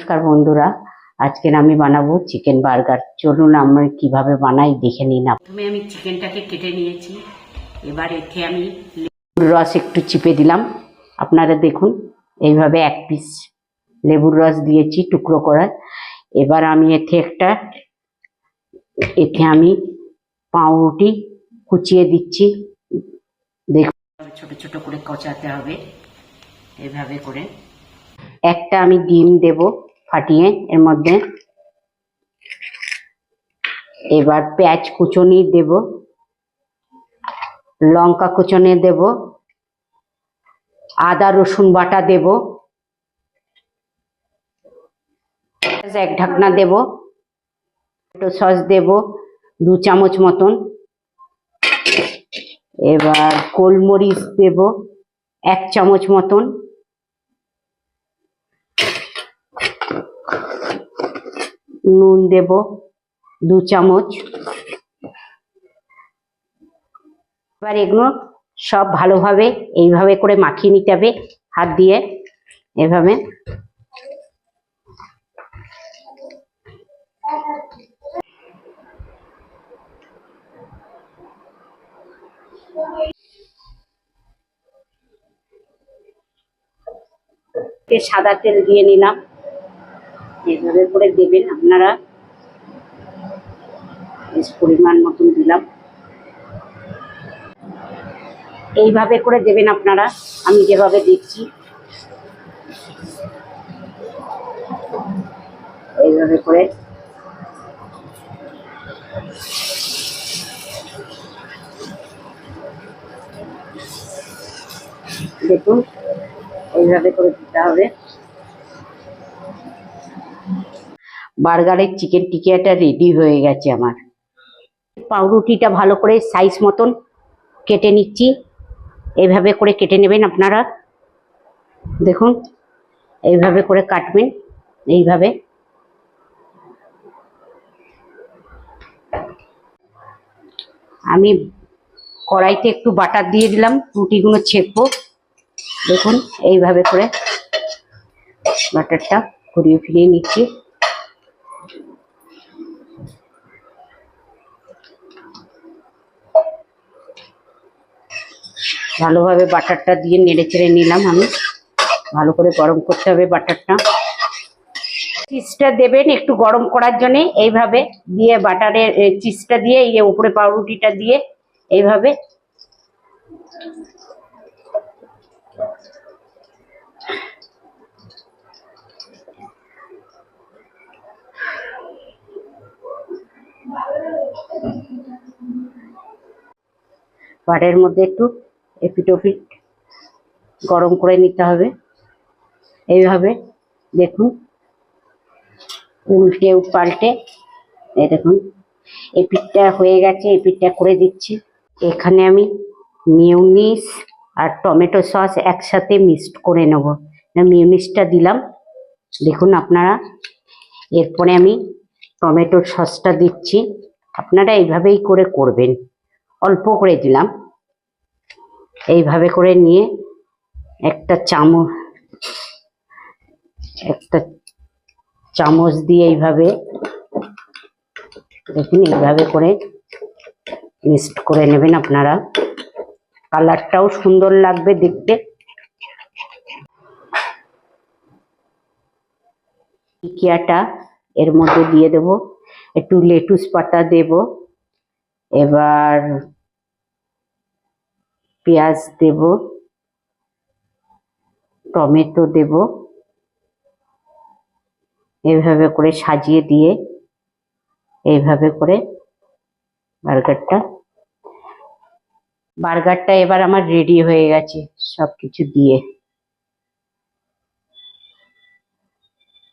নমস্কার বন্ধুরা। আজকের আমি বানাবো চিকেন বার্গার চলুন আমরা কীভাবে বানাই দেখে নিন প্রথমে আমি চিকেনটাকে কেটে নিয়েছি। এবার এতে আমি লেবুর রস একটু চিপে দিলাম। আপনারা দেখুন এইভাবে এক পিস লেবুর রস দিয়েছি টুকরো করে। এবার আমি এতে একটা এতে আমি পাউরুটি কুচিয়ে দিচ্ছি। দেখুন। ছোট ছোট করে কচাতে হবে। এভাবে করে। একটা আমি ডিম দেব। ফাটিয়ে এর মধ্যে এবার পেঁয়াজ কুচনি দেব, লঙ্কা কুচনে দেব, আদা রসুন বাটা দেব এক ঢাকনা দেব, টমেটো সস দেব দু চামচ মতন। এবার গোলমরিচ দেব এক চামচ মতন। নুন দেব দু চামচ। এবার এগুলো সব ভালোভাবে এইভাবে করে মাখিয়ে নিতে হবে হাত দিয়ে এভাবে। সাদা তেল দিয়ে নিলাম। এইভাবে করে দেবেন, আপনারা বেশ পরিমাণ মতন দিলাম। এইভাবে করে দেবেন আপনারা, আমি যেভাবে দিচ্ছি এইভাবে করে। দেখুন, এইভাবে করে দিতে হবে। বার্গারের চিকেন টিকিয়াটা রেডি হয়ে গেছে আমার। পাউরুটিটা ভালো করে সাইজ মতন কেটে নিচ্ছি। এইভাবে করে কেটে নেবেন আপনারা। দেখুন, এইভাবে করে কাটবেন, এইভাবে। আমি কড়াইতে একটু বাটার দিয়ে দিলাম, রুটিগুলো ছেঁকবো। দেখুন, এইভাবে করে বাটারটা ঘুরিয়ে ফিরিয়ে নিচ্ছি। ভালোভাবে বাটারটা দিয়ে নেড়ে চেড়ে নিলাম আমি। ভালো করে গরম করতে হবে বাটারটা। চিজটা দেবেন একটু গরম করার জন্যে, এইভাবে দিয়ে বাটারের চিজটা দিয়ে, এই উপরে পাউরুটিটা দিয়ে, এইভাবে। পাটের মধ্যে একটু এপিট ওপিট গরম করে নিতে হবে। এইভাবে দেখুন, উল্টে পাল্টে, এই দেখুন, এপিটটা হয়ে গেছে, এপিটটা করে দিচ্ছি। এখানে আমি মিউনিস আর টমেটো সস একসাথে মিক্সড করে নেব। মিউনিসটা দিলাম। দেখুন আপনারা, এরপরে আমি টমেটোর সসটা দিচ্ছি। আপনারা এইভাবেই করে করবেন। অল্প করে দিলাম। এইভাবে করে নিয়ে একটা চামচ একটা চামচ দিয়ে এইভাবে, দেখুন এইভাবে করে মিক্সড করে নেবেন আপনারা। কালারটাও সুন্দর লাগবে দেখতে। টিকিয়াটা এর মধ্যে দিয়ে দেব। একটু লেটুস পাতা দেব। এবার পেঁয়াজ দেব, টমেটো দেব এইভাবে করে সাজিয়ে দিয়ে এইভাবে করে বার্গারটা। বার্গারটা এবার আমার রেডি হয়ে গেছে সব কিছু দিয়ে।